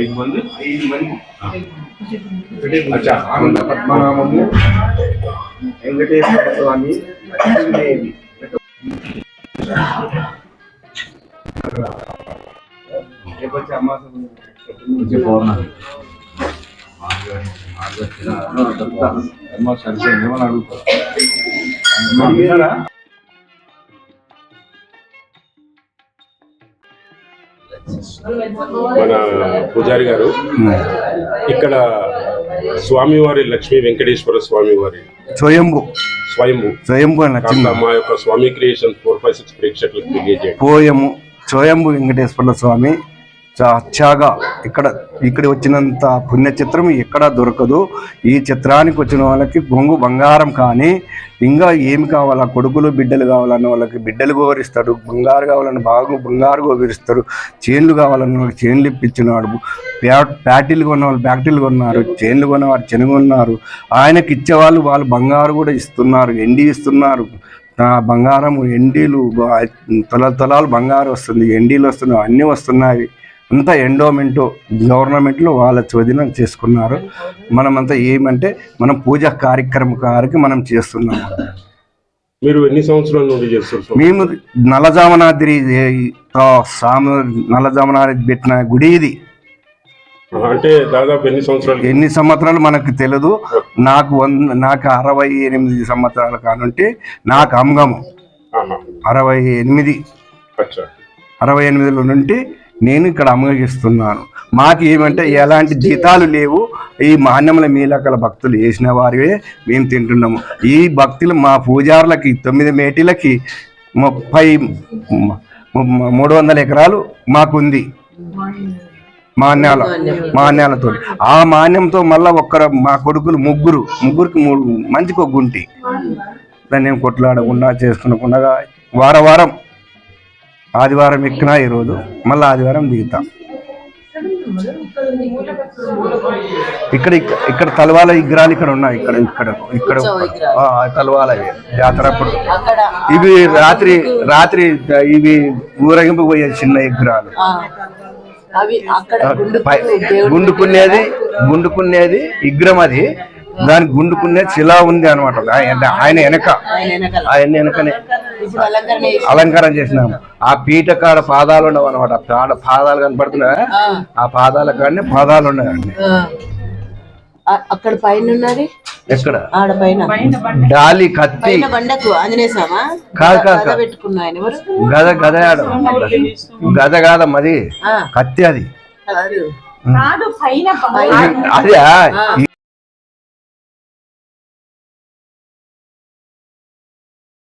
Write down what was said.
ఐదు మంది ఐదు మంది అచ్చా ఆనంద పద్మనాభము వెంకటేశ్వర స్వామి లక్ష్మీదేవి రేపు వచ్చే అమావాస్య వచ్చే పౌర్ణమి ఏమో సరిపోయింది ఏమని అడుగుతారు మన పూజారి గారు. ఇక్కడ స్వామివారి లక్ష్మీ వెంకటేశ్వర స్వామి వారి స్వయంభు. స్వయంభు. స్వయంభు అని మా యొక్క స్వామి క్రియేషన్ ఫోర్ ఫైవ్ సిక్స్ ప్రేక్షకులకు తెలియజేయండి. పోయము స్వయంభు వెంకటేశ్వర స్వామి. అచ్చాగా ఇక్కడ ఇక్కడ వచ్చినంత పుణ్యచిత్రం ఎక్కడా దొరకదు. ఈ చిత్రానికి వచ్చిన వాళ్ళకి బొంగు బంగారం కానీ ఇంకా ఏమి కావాలా? కొడుకులు బిడ్డలు కావాలన్న వాళ్ళకి బిడ్డలు గోవరిస్తాడు బంగారు కావాలని బాగు బంగారు గోవరిస్తాడు చేన్లు కావాలన్న వాళ్ళకి చేన్లు ఇప్పించినాడు. ప్యా- ప్యాటీలు కొన్న వాళ్ళు ప్యాటీలు కొన్నారు చేన్లు కొన్నవారు చెనుగున్నారు ఆయనకి ఇచ్చేవాళ్ళు వాళ్ళు బంగారు కూడా ఇస్తున్నారు ఎండి ఇస్తున్నారు. బంగారం ఎండీలు బా- తొల తొలాలు బంగారు వస్తుంది ఎండీలు వస్తున్నాయి అన్నీ వస్తున్నాయి. అంతా ఎండోమెంట్ గవర్నమెంట్లు వాళ్ళ చోదిన చేసుకున్నారు. మనమంతా ఏమంటే మనం పూజ కార్యక్రమకారికి మనం చేస్తున్నాము. మీరు ఎన్ని సంవత్సరాల నుండి చేస్తారు? మేము నల్లజామనాద్రి సాము నల్లజామనాద్రి పెట్టిన గుడి ఇది. అంటే దాదాపు ఎన్ని సంవత్సరాలు? ఎన్ని సంవత్సరాలు మనకు తెలియదు నాకు వంద నాకు అరవై ఎనిమిది సంవత్సరాల కానుంటే నాకు అంగము. ఆహా, అరవై ఎనిమిది. అరవై ఎనిమిదిలో నుండి నేను ఇక్కడ అమ్మగిస్తున్నాను మాకు ఏమంటే ఎలాంటి జీతాలు లేవు. ఈ మాన్యముల మీలకల భక్తులు వేసిన వారివే మేము తింటున్నాము. ఈ భక్తులు మా పూజారులకి తొమ్మిది మేటీలకి ముప్పై మూడు వందల ఎకరాలు మాకుంది. మాన్యాల మాన్యాలతో ఆ మాన్యంతో మళ్ళా ఒక్కరు మా కొడుకులు ముగ్గురు ముగ్గురికి మూడు మంచికి ఒక గుంటి దాన్ని కొట్లాడకుండా చేసుకునకుండా వార వారం ఆదివారం ఎక్కినా ఈరోజు మళ్ళీ ఆదివారం దిగుతాం. ఇక్కడ ఇక్కడ- తలవాల విగ్రహాలు ఇక్కడ ఉన్నాయి ఇక్కడ ఇక్కడ ఇక్కడ. తలవాల. జాతర అప్పుడు. ఇవి రాత్రి రాత్రి ఇవి ఊరేగింపు పోయే చిన్న విగ్రహాలు. గుండుకునేది గుండుకునేది విగ్రహం అది. దాని గుండుకునేది శిలా ఉంది అనమాట ఆయన వెనక. ఆయన వెనకనే. అలంకారం చేసినాము ఆ పీట కాడ పాదాలు ఉండవు అనమాట పాద పాదాలు కనపడుతున్నాయా? ఆ, పాదాల కాడనే పాదాలు ఉన్నాయండి. ఆ- అక్కడ పైన ఉన్నది? ఎక్కడ? ఆడ పైన. డాలి కత్తి. కాదు, కాదు, ఎవరు? గద గద ఆడ. గద కాదమ్మది కత్తి అది. అది